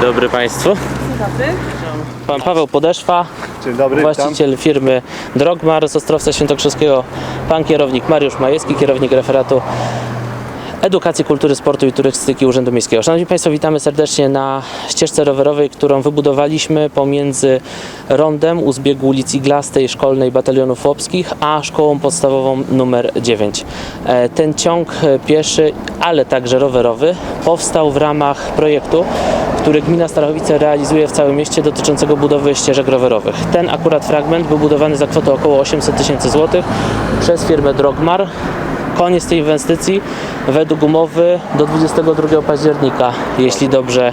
dobry Państwu. Pan Paweł Podeszwa, Dzień dobry, właściciel firmy Drogmar z Ostrowca Świętokrzyskiego, pan kierownik Mariusz Majewski, kierownik referatu Edukacji, Kultury, Sportu i Turystyki Urzędu Miejskiego. Szanowni Państwo, witamy serdecznie na ścieżce rowerowej, którą wybudowaliśmy pomiędzy rondem u zbiegu ulicy Iglastej Szkolnej Batalionów Chłopskich, a szkołą podstawową numer 9. E, Ten ciąg pieszy, ale także rowerowy powstał w ramach projektu, który gmina Starachowice realizuje w całym mieście dotyczącego budowy ścieżek rowerowych. Ten akurat fragment był budowany za kwotę około 800 tysięcy złotych przez firmę Drogmar. Koniec tej inwestycji według umowy do 22 października, jeśli dobrze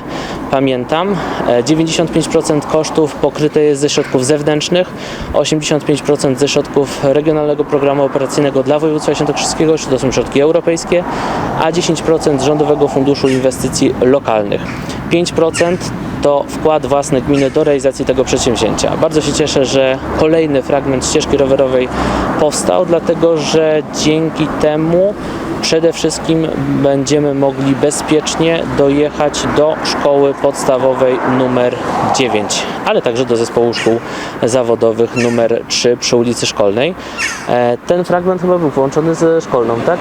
pamiętam. E, 95% kosztów pokryte jest ze środków zewnętrznych, 85% ze środków Regionalnego Programu Operacyjnego dla Województwa Świętokrzyskiego, czy to są środki europejskie, a 10% z Rządowego Funduszu Inwestycji Lokalnych. 5% to wkład własny gminy do realizacji tego przedsięwzięcia. Bardzo się cieszę, że kolejny fragment ścieżki rowerowej powstał, dlatego że dzięki temu przede wszystkim będziemy mogli bezpiecznie dojechać do szkoły podstawowej numer 9, ale także do zespołu szkół zawodowych numer 3 przy ulicy Szkolnej. E, Ten fragment chyba był połączony ze szkolną, tak?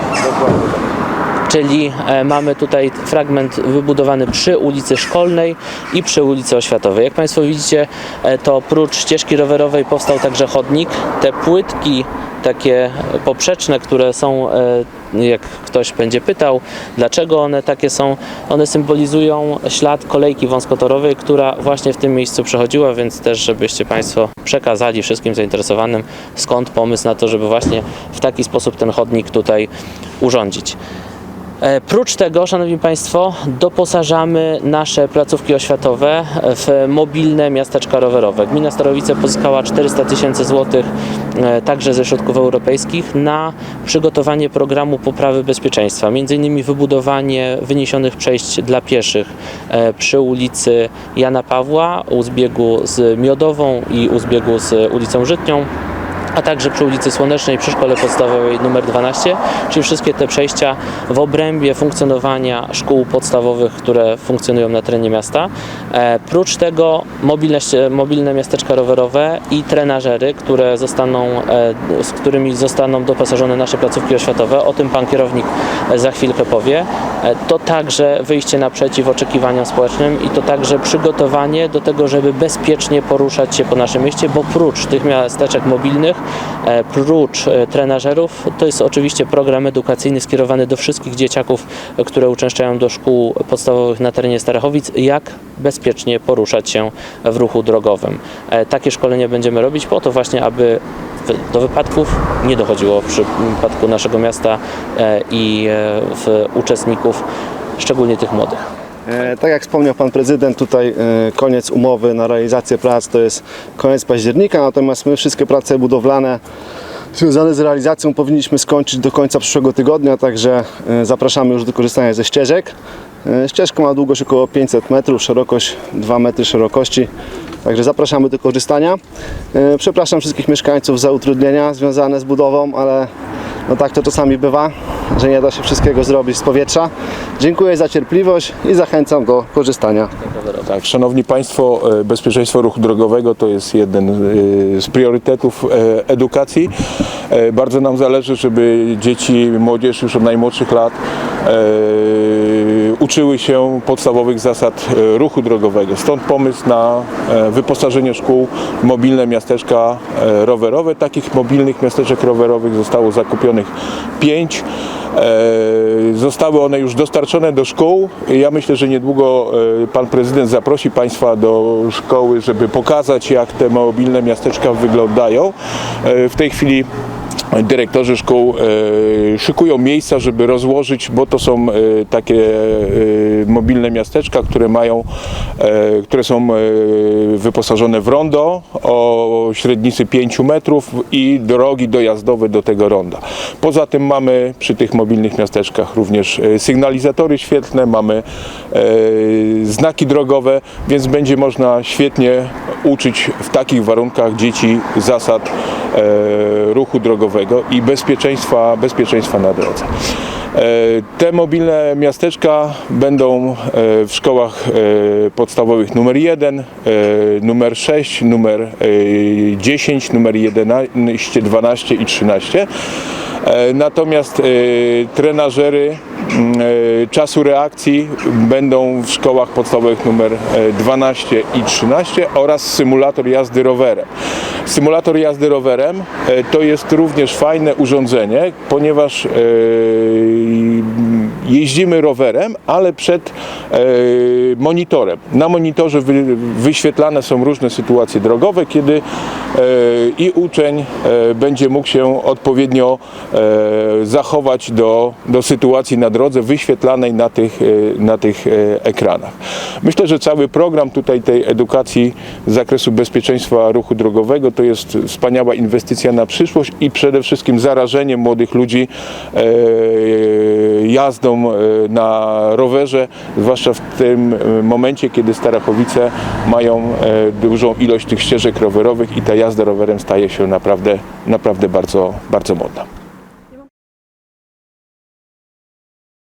Czyli e, mamy tutaj fragment wybudowany przy ulicy Szkolnej i przy ulicy Oświatowej. Jak Państwo widzicie, e, to oprócz ścieżki rowerowej powstał także chodnik. Te płytki takie poprzeczne, które są, e, jak ktoś będzie pytał, dlaczego one takie są, one symbolizują ślad kolejki wąskotorowej, która właśnie w tym miejscu przechodziła, więc też żebyście Państwo przekazali wszystkim zainteresowanym, skąd pomysł na to, żeby właśnie w taki sposób ten chodnik tutaj urządzić. E, Prócz tego, Szanowni Państwo, doposażamy nasze placówki oświatowe w mobilne miasteczka rowerowe. Gmina Starowice pozyskała 400 tysięcy złotych e, także ze środków europejskich na przygotowanie programu poprawy bezpieczeństwa. Między innymi wybudowanie wyniesionych przejść dla pieszych e, przy ulicy Jana Pawła, u zbiegu z Miodową i u zbiegu z ulicą Żytnią a także przy ulicy Słonecznej przy szkole podstawowej nr 12, czyli wszystkie te przejścia w obrębie funkcjonowania szkół podstawowych, które funkcjonują na terenie miasta. E, prócz tego mobilne, mobilne miasteczka rowerowe i trenażery, które zostaną, e, z którymi zostaną doposażone nasze placówki oświatowe. O tym pan kierownik e, za chwilkę powie. To także wyjście naprzeciw oczekiwaniom społecznym i to także przygotowanie do tego, żeby bezpiecznie poruszać się po naszym mieście, bo prócz tych miasteczek mobilnych, prócz e, trenażerów, to jest oczywiście program edukacyjny skierowany do wszystkich dzieciaków, e, które uczęszczają do szkół podstawowych na terenie Starachowic, jak bezpiecznie poruszać się w ruchu drogowym. E, Takie szkolenia będziemy robić po to właśnie, aby do wypadków nie dochodziło w przypadku naszego miasta e, i e, uczestników, szczególnie tych młodych. E, tak jak wspomniał Pan Prezydent, tutaj e, koniec umowy na realizację prac to jest koniec października, natomiast my wszystkie prace budowlane związane z realizacją powinniśmy skończyć do końca przyszłego tygodnia, także e, zapraszamy już do korzystania ze ścieżek. Ścieżka ma długość około 500 metrów, szerokość 2 metry szerokości, także zapraszamy do korzystania. Przepraszam wszystkich mieszkańców za utrudnienia związane z budową, ale no tak to czasami bywa, że nie da się wszystkiego zrobić z powietrza. Dziękuję za cierpliwość i zachęcam do korzystania. Tak, Szanowni Państwo, e, bezpieczeństwo ruchu drogowego to jest jeden e, z priorytetów e, edukacji. Bardzo nam zależy, żeby dzieci, młodzież już od najmłodszych lat uczyły się podstawowych zasad e, ruchu drogowego. Stąd pomysł na e, wyposażenie szkół w mobilne miasteczka e, rowerowe. Takich mobilnych miasteczek rowerowych zostało zakupionych pięć. Zostały one już dostarczone do szkół. Ja myślę, że niedługo pan prezydent zaprosi państwa do szkoły, żeby pokazać jak te mobilne miasteczka wyglądają. W tej chwili dyrektorzy szkół e, szykują miejsca, żeby rozłożyć, bo to są e, takie e, mobilne miasteczka, które mają, które są wyposażone w rondo o średnicy 5 metrów i drogi dojazdowe do tego ronda. Poza tym mamy przy tych mobilnych miasteczkach również sygnalizatory świetlne, mamy znaki drogowe, więc będzie można świetnie uczyć w takich warunkach dzieci zasad ruchu drogowego i bezpieczeństwa, bezpieczeństwa na drodze. E, Te mobilne miasteczka będą e, w szkołach e, podstawowych numer 1, e, numer 6, numer e, 10, numer 11, 12 i 13. E, Natomiast e, trenażery e, czasu reakcji będą w szkołach podstawowych numer e, 12 i 13 oraz symulator jazdy rowerem. Symulator jazdy rowerem e, to jest również fajne urządzenie, ponieważ e, jeździmy rowerem, ale przed e, monitorem. Na monitorze wy, wyświetlane są różne sytuacje drogowe, kiedy e, i uczeń e, będzie mógł się odpowiednio zachować do, do sytuacji na drodze wyświetlanej na tych, na tych ekranach. Myślę, że cały program tutaj tej edukacji z zakresu bezpieczeństwa ruchu drogowego to jest wspaniała inwestycja na przyszłość i przede wszystkim zarażenie młodych ludzi jazdą e, na rowerze, zwłaszcza w tym e, momencie, kiedy Starachowice mają e, dużą ilość tych ścieżek rowerowych i ta jazda rowerem staje się naprawdę, naprawdę bardzo, bardzo modna.